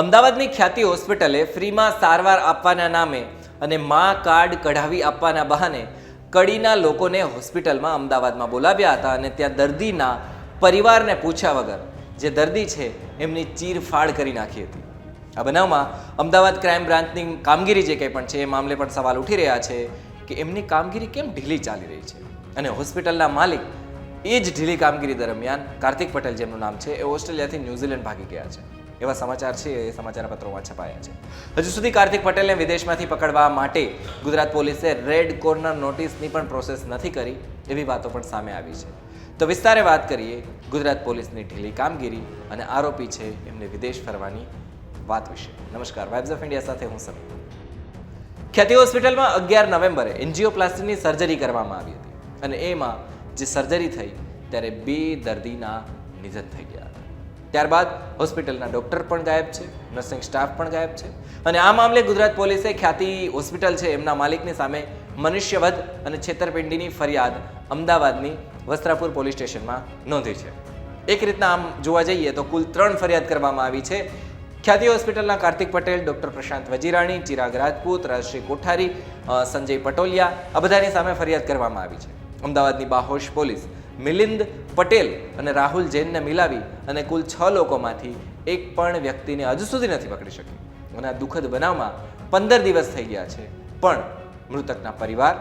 અમદાવાદની ખ્યાતિ હોસ્પિટલે ફ્રીમાં સારવાર આપવાના નામે અને મા કાર્ડ કઢાવી આપવાના બહાને કડીના લોકોને હોસ્પિટલમાં અમદાવાદમાં બોલાવ્યા હતા અને ત્યાં દર્દીના પરિવારને પૂછ્યા વગર જે દર્દી છે એમની ચીરફાડ કરી નાખી હતી. આ બનાવમાં અમદાવાદ ક્રાઇમ બ્રાન્ચની કામગીરી જે કંઈ પણ છે એ મામલે પણ સવાલ ઉઠી રહ્યા છે કે એમની કામગીરી કેમ ઢીલી ચાલી રહી છે? અને હોસ્પિટલના માલિક એ જ ઢીલી કામગીરી દરમિયાન કાર્તિક પટેલ જેમનું નામ છે એ ઓસ્ટ્રેલિયાથી ન્યૂઝીલેન્ડ ભાગી ગયા છે. એવા સમાચાર છે, એ સમાચાર પત્રોમાં છપાયા છે. હજુ સુધી કાર્તિક પટેલને વિદેશમાંથી પકડવા માટે ગુજરાત પોલીસે રેડ કોર્નર નોટિસની પણ પ્રોસેસ નથી કરી, એવી વાતો પણ સામે આવી છે. તો વિસ્તારે વાત કરીએ ગુજરાત પોલીસની ઢીલી કામગીરી અને આરોપી છે, એમને વિદેશ ફરવાની વાત વિશે. નમસ્કાર વાઇબ્સ ઓફ ઇન્ડિયા સાથે હું સમીર. ખ્યાતિ હોસ્પિટલમાં અગિયાર નવેમ્બરે એન્જિયોપ્લાસ્ટીની સર્જરી કરવામાં આવી હતી. અને એમાં જે સર્જરી થઈ, ત્યારે બે દર્દીના નિધન થઈ ગયા હતા. ત્યારબાદ હોસ્પિટલના ડૉક્ટર પણ ગાયબ છે, નર્સિંગ સ્ટાફ પણ ગાયબ છે. અને આ મામલે ગુજરાત પોલીસે ખ્યાતિ હોસ્પિટલ છે, એમના માલિકની સામે મનુષ્યવધ અને છેતરપિંડીની ફરિયાદ અમદાવાદની વસ્ત્રાપુર પોલીસ સ્ટેશનમાં નોંધી છે. એક રીતના આમ જોવા જઈએ તો કુલ ત્રણ ફરિયાદ કરવામાં આવી છે. ખ્યાતિ હોસ્પિટલના કાર્તિક પટેલ, ડૉક્ટર પ્રશાંત વજીરાણી, ચિરાગ રાજપૂત, રાજશ્રી કોઠારી સંજય પટોલિયા આ બધાની સામે ફરિયાદ કરવામાં આવી છે. અમદાવાદની બાહોશ પોલીસ મિલિંદ પટેલ અને રાહુલ જૈનને મિલાવી અને કુલ છ લોકોમાંથી એક પણ વ્યક્તિને હજુ સુધી નથી પકડી શકી. અને આ દુઃખદ બનાવમાં પંદર દિવસ થઈ ગયા છે. પણ મૃતકના પરિવાર,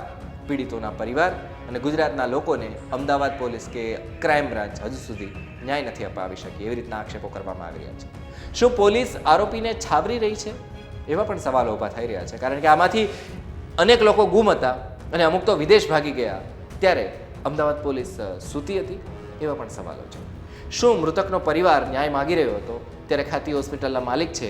પીડિતોના પરિવાર અને ગુજરાતના લોકોને અમદાવાદ પોલીસ કે ક્રાઇમ બ્રાન્ચ હજુ સુધી ન્યાય નથી અપાવી શકી એવી રીતના આક્ષેપો કરવામાં આવી રહ્યા છે. શું પોલીસ આરોપીને છાવરી રહી છે? એવા પણ સવાલો ઊભા થઈ રહ્યા છે. કારણ કે આમાંથી અનેક લોકો ગુમ હતા અને અમુક તો વિદેશ ભાગી ગયા. ત્યારે અમદાવાદ પોલીસ સૂતી હતી, એવા પણ સવાલો છે. શું મૃતકનો પરિવાર ન્યાય માગી રહ્યો હતો? ત્યારે ખાતી હોસ્પિટલના માલિક છે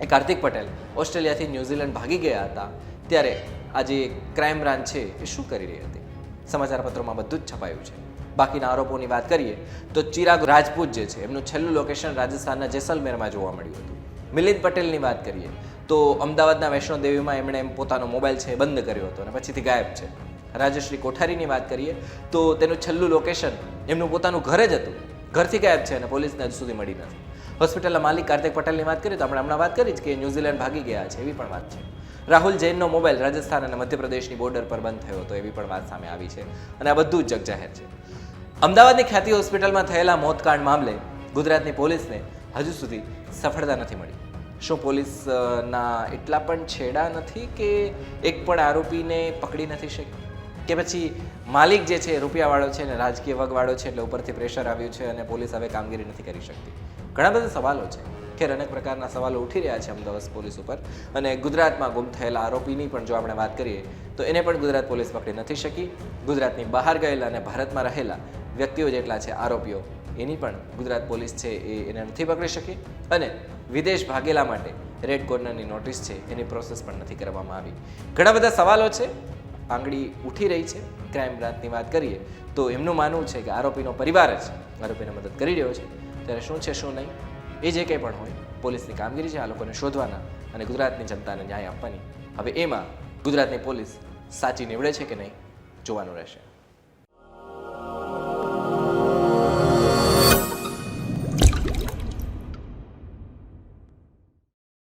એ કાર્તિક પટેલ. ઓસ્ટ્રેલિયાથી ન્યૂઝીલેન્ડ ભાગી ગયા હતા. ત્યારે આજે ક્રાઇમ બ્રાન્ચ છે, એ શું કરી રહી હતી? સમાચારપત્રોમાં બધું જ છપાયું છે. બાકીના આરોપોની વાત કરીએ, તો ચિરાગ રાજપૂત જે છે, એમનું છેલ્લું લોકેશન રાજસ્થાનના જેસલમેરમાં જોવા મળ્યું હતું. મિલિંદ પટેલની વાત કરીએ, તો અમદાવાદના વૈષ્ણોદેવીમાં એમણે એમ પોતાનો મોબાઈલ છે બંધ કર્યો હતો અને પછીથી ગાયબ છે. રાજશ્રી કોઠારીની વાત કરીએ, તો તેનું છેલ્લું લોકેશન એમનું પોતાનું ઘર જ હતું. ઘરથી ગાયબ છે અને પોલીસને હજુ સુધી મળી નથી. હોસ્પિટલના માલિક કાર્તિક પટેલની વાત કરીએ તો આપણે હમણાં વાત કરી જ કે ન્યૂઝીલેન્ડ ભાગી ગયા છે, એવી પણ વાત છે. રાહુલ જૈનનો મોબાઈલ રાજસ્થાન અને મધ્યપ્રદેશની બોર્ડર પર બંધ થયો હતો, એવી પણ વાત સામે આવી છે. અને આ બધું જ જગજાહેર છે. અમદાવાદની ખ્યાતિ હોસ્પિટલમાં થયેલા મોતકાંડ મામલે ગુજરાતની પોલીસને હજુ સુધી સફળતા નથી મળી. શું પોલીસના એટલા પણ છેડા નથી કે એક પણ આરોપીને પકડી નથી શકી? કે પછી માલિક જે છે રૂપિયાવાળો છે ને રાજકીય વગવાળો છે એટલે ઉપરથી પ્રેશર આવ્યું છે અને પોલીસ હવે કામગીરી નથી કરી શકતી. ઘણા બધા સવાલો છે ખેર અનેક પ્રકારના સવાલો ઉઠી રહ્યા છે અમદાવાદ પોલીસ ઉપર અને ગુજરાતમાં ગુમ થયેલા આરોપીની પણ જો આપણે વાત કરીએ તો એને પણ ગુજરાત પોલીસ પકડી નથી શકી. ગુજરાતની બહાર ગયેલા અને ભારતમાં રહેલા વ્યક્તિઓ જેટલા છે આરોપીઓ, એની પણ ગુજરાત પોલીસ છે એ એને નથી પકડી શકી અને વિદેશ ભાગેલા માટે રેડ કોર્નરની નોટિસ છે એની પ્રોસેસ પણ નથી કરવામાં આવી. ઘણા બધા સવાલો છે આંગળી ઉઠી રહી છે, ક્રાઇમ બ્રાન્ચની વાત કરીએ, તો એમનું માનવું છે કે આરોપીનો પરિવાર જ આરોપીને મદદ કરી રહ્યો છે. ત્યારે શું છે, શું નહીં? એ જે કંઈ પણ હોય, પોલીસની કામગીરી છે, આ લોકોને શોધવાના અને ગુજરાતની જનતાને ન્યાય આપવાની. હવે એમાં ગુજરાતની પોલીસ સાચી નીવડે છે કે નહીં, જોવાનું રહેશે.